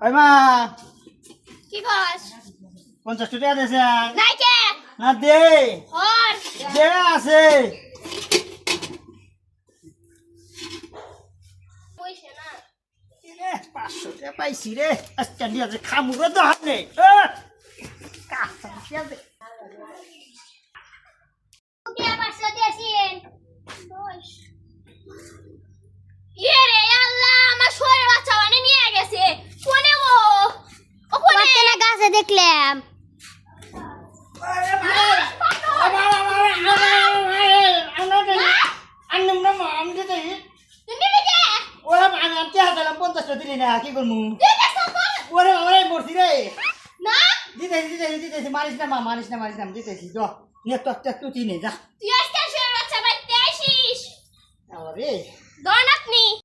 ওই মা। কি কস? পঞ্চাশ টাকা দিয়েছে। নাই কে না দে। দে আছে। পয়সা না। রে, পাঁচশো টাকা পাইছি রে। আজকে নিয়ে আছে খামুরে তো হাত কাঁচা দিয়া গাছে দেখলাম। ওরা কে হাতালাম পঞ্চাশটা দিলি না কি করব ওরে ওরে মরছি রে দিতেছি দিতেছি দিতেছি মারিস না মা মারিস না মারিস না দিতেছি তো নিয়ে তো একটা তুই নে যা তুই আজকে শরীর বাচ্চা বাইতে আসিস। আরে দন আপনি।